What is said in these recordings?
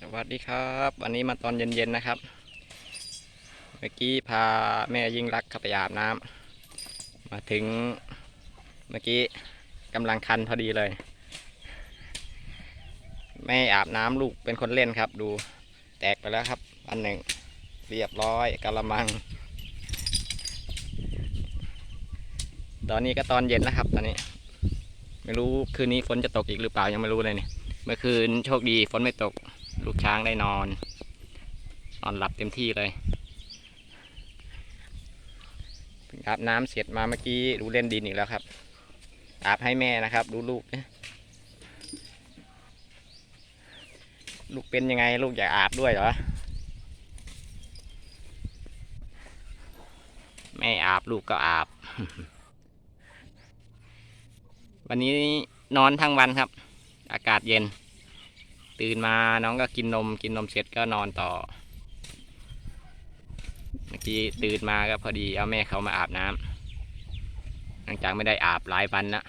สวัสดีครับ วันนี้มาตอนเย็นๆนะครับ เมื่อกี้พาแม่ยิ่งรักข้าไปอาบน้ำมาถึงเมื่อกี้กำลังคันพอดีเลย แม่อาบน้ำลูกเป็นคนเล่นครับ ดูแตกไปแล้วครับ อันหนึ่งเรียบร้อยกะละมัง ตอนนี้ก็ตอนเย็นแล้วครับ ตอนนี้ ไม่รู้คืนนี้ฝนจะตกอีกหรือเปล่ายังไม่รู้เลยเนี่ยเมื่อคืนโชคดีฝนไม่ตก ลูกช้างได้นอน นอนหลับเต็มที่เลยเพิ่งอาบน้ำเสร็จมาเมื่อกี้ดูเล่นดินอีกแล้วครับ อาบให้แม่นะครับ ดูลูกนะลูกเป็นยังไงลูกอยากอาบด้วยเหรอ แม่อาบลูกก็อาบ วันนี้นอนทั้งวันครับ อากาศเย็น ตื่นมาน้องก็กินนมกินนมเสร็จก็นอนต่อ เมื่อกี้ตื่นมาก็พอดีเอาแม่เขามาอาบน้ำหลังจากไม่ได้อาบหลายวันนะ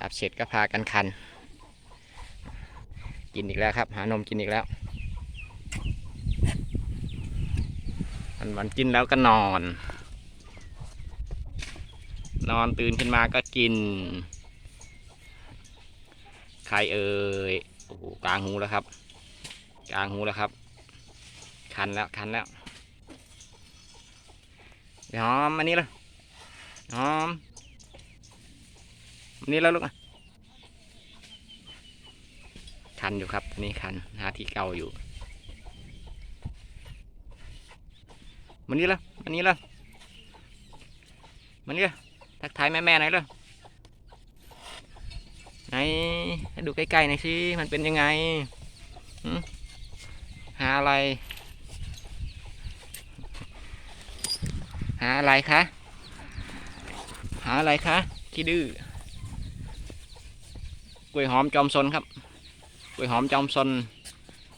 อาบเสร็จก็พากันคัน กินอีกแล้วครับ หานมกินอีกแล้ววันวันกินแล้วก็นอน นอนตื่นขึ้นมาก็กิน ใครเอ่ยโอ้โหกลางหูแล้วครับ กลางหูแล้วครับ คันแล้วคันแล้วยวหอมอันนี้เลยหอมอันนี้แล้วลูกอะคันอยู่ครับนนี้คันหาที่เก่าอยู่มันนี้แล้วมันนี้แล้วมันนี้ล้ว ทักทายแม่ๆหน่อยเลยไหนให้ดูใกล้ๆหน่อยสิมันเป็นยังไงหึหาอะไร หาอะไรคะหาอะไรคะขี้ดื้อกล้วยหอมจอมซนครับกล้วยหอมจอมซน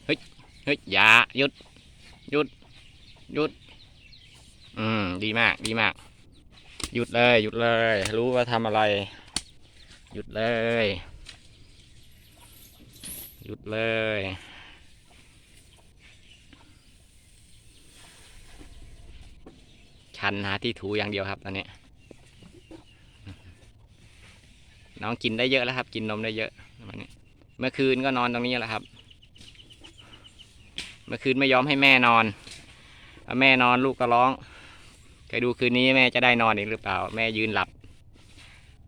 เฮ้ยเฮ้ยอย่าหยุดหยุดหยุด อืม ดีมาก ดีมาก หยุดเลย หยุดเลย รู้ว่าทำอะไร หยุดเลย หยุดเลย ชันหาที่ถูอย่างเดียวครับตอนนี้ น้องกินได้เยอะแล้วครับ กินนมได้เยอะวันนี้เมื่อคืนก็นอนตรงนี้แหละครับ เมื่อคืนไม่ยอมให้แม่นอนเอแม่นอนลูกก็ร้อง เคยดูคืนนี้แม่จะได้นอนอีกหรือเปล่า แม่ยืนหลับ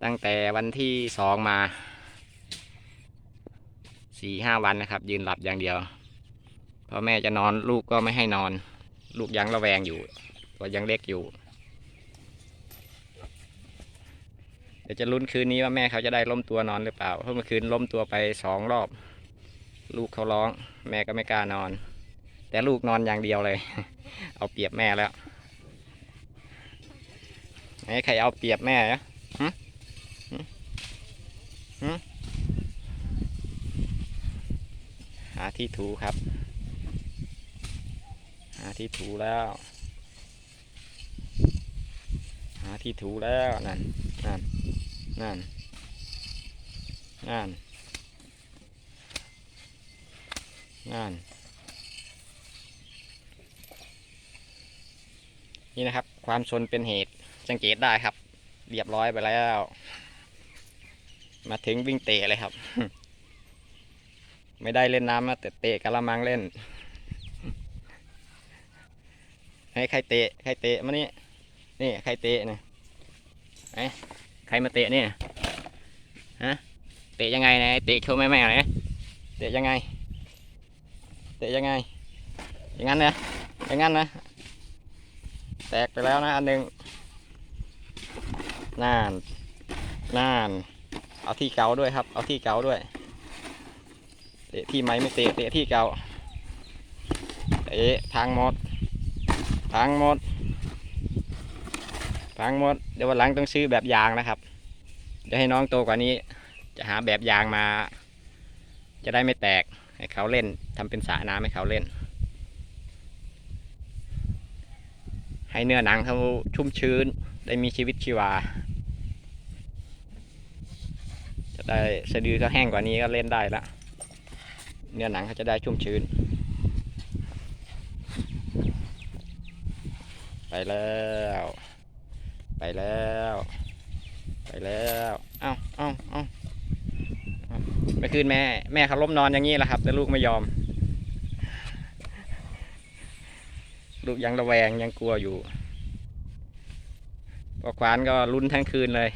ตั้งแต่วันที่สองมาสี่ห้าวันนะครับ ยืนหลับอย่างเดียวพอแม่จะนอนลูกก็ไม่ให้นอน ลูกยังระแวงอยู่ตัวยังเล็กอยู่ เดี๋ยวจะลุ้นคืนนี้ว่าแม่เขาจะได้ล้มตัวนอนหรือเปล่า เพราะเมื่อคืนล้มตัวไปสองรอบ ลูกเขาร้อง แม่ก็ไม่กล้านอน แต่ลูกนอนอย่างเดียวเลย เอาเปรียบแม่แล้ว ไหนใครเอาเปรียบแม่อะหึหึหึหาที่ถูครับ หาที่ถูแล้ว หาที่ถูแล้วนั่นนั่นนั่นนั่นนั่นนี่นะครับ ความชนเป็นเหตุ สังเกตได้ครับ เรียบร้อยไปแล้ว มาถึงวิ่งเตะเลยครับ ไม่ได้เล่นน้ำนะแต่เตะกะละมังเล่น ให้ใครเตะใครเตะมานี่นี่ใครเตะเนี่ยไอ้ใครมาเตะเนี่ยฮะเตะยังไงนะเตะโชว์แม่แม่หน่อยนะเตะยังไง เตะยังไง อย่างนั้นนะอย่างนั้นนะแตกไปแล้วนะอันหนึ่ง น่านน่าน เอาที่เกาด้วยครับ เอาที่เกาด้วย เตะที่ไม้ไม่เตะ เตะที่เกาเตะทางหมดทางหมดทางหมด เดี๋ยววันหลังต้องซื้อแบบยางนะครับ เดี๋ยวให้น้องโตกว่านี้ จะหาแบบยางมา จะได้ไม่แตก ให้เขาเล่นทำเป็นสระน้ำให้เขาเล่น ให้เนื้อหนังเขาชุ่มชื้น ได้มีชีวิตชีวา จะ ได้สะดือเขาแห้งกว่านี้ก็เล่นได้ละเนื้อหนังเขาจะได้ชุ่มชื้น ไปแล้ว ไปแล้ว ไปแล้วเอ้าเอ้าเอ้าเอ้าเมื่อคืนแม่ แม่เขาล้มนอนอย่างนี้แหละครับ แต่ลูกไม่ยอม ลูกยังระแวงยังกลัวอยู่พอควานก็ลุ้นทั้งคืนเลย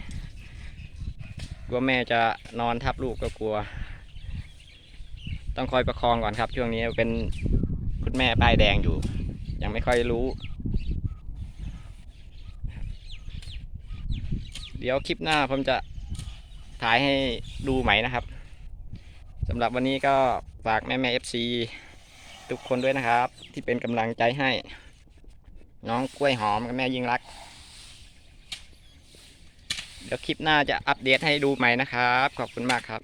กลัวแม่จะนอนทับลูกก็กลัว ต้องคอยประคองก่อนครับ ช่วงนี้เป็นคุณแม่ป้ายแดงอยู่ ยังไม่ค่อยรู้ เดี๋ยวคลิปหน้าผมจะถ่ายให้ดูใหม่นะครับสำหรับวันนี้ก็ฝากแม่แม่เอฟซีทุกคนด้วยนะครับ ที่เป็นกำลังใจให้ น้องกล้วยหอมกับแม่ยิ่งรัก เดี๋ยวคลิปหน้าจะอัปเดตให้ดูใหม่นะครับ ขอบคุณมากครับ